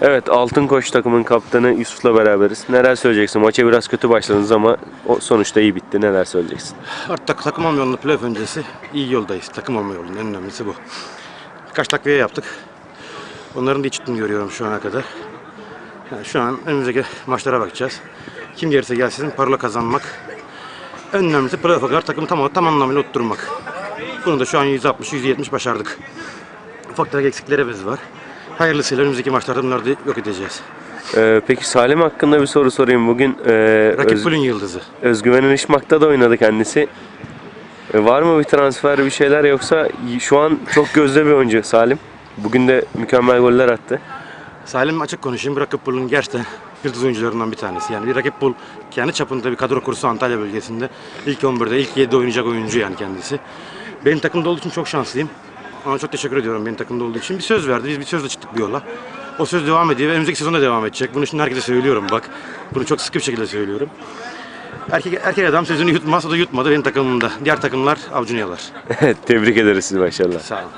Evet Altın Koç takımın kaptanı Yusuf'la beraberiz. Neler söyleyeceksin? Maça biraz kötü başladınız ama o sonuçta iyi bitti. Neler söyleyeceksin? Artık takım olma yolunda playoff öncesi iyi yoldayız. Takım olma yolunda en önemlisi bu. Birkaç takviye yaptık. Onların da içitini görüyorum şu ana kadar. Yani şu an önümüzdeki maçlara bakacağız. Kim gelirse gelsin parola kazanmak. En önemlisi playoff'a kadar takımı tam, tam anlamıyla oturtmak. Bunu da şu an %60-%70 başardık. Ufak tefek eksiklerimiz var. Hayırlısıyla önümüzdeki maçlarda bunları da yok edeceğiz. Ee, peki Salim hakkında bir soru sorayım. Bugün e, Rakip Öz- Pul'ün yıldızı. Özgüven Işmak'ta da oynadı kendisi. E, var mı bir transfer bir şeyler yoksa şu an çok gözde bir oyuncu Salim. Bugün de mükemmel goller attı. Salim açık konuşayım. Rakip Bul'un gerçekten yıldız oyuncularından bir tanesi. Yani bir Rakip Bul kendi çapında bir kadro kursu Antalya bölgesinde. ilk 11'de, ilk 7'de oynayacak oyuncu yani kendisi. Benim takımda olduğu için çok şanslıyım. Ona çok teşekkür ediyorum benim takımda olduğu için. Bir söz verdi. Biz bir sözle çıktık bu yola. O söz devam ediyor ve önümüzdeki sezonda devam edecek. Bunu şimdi herkese söylüyorum bak. Bunu çok sıkı bir şekilde söylüyorum. Erkek, erkek adam sözünü yutmaz, o da yutmadı benim takımımda. Diğer takımlar avcunu yalar. Tebrik ederiz sizi maşallah. Sağ olun.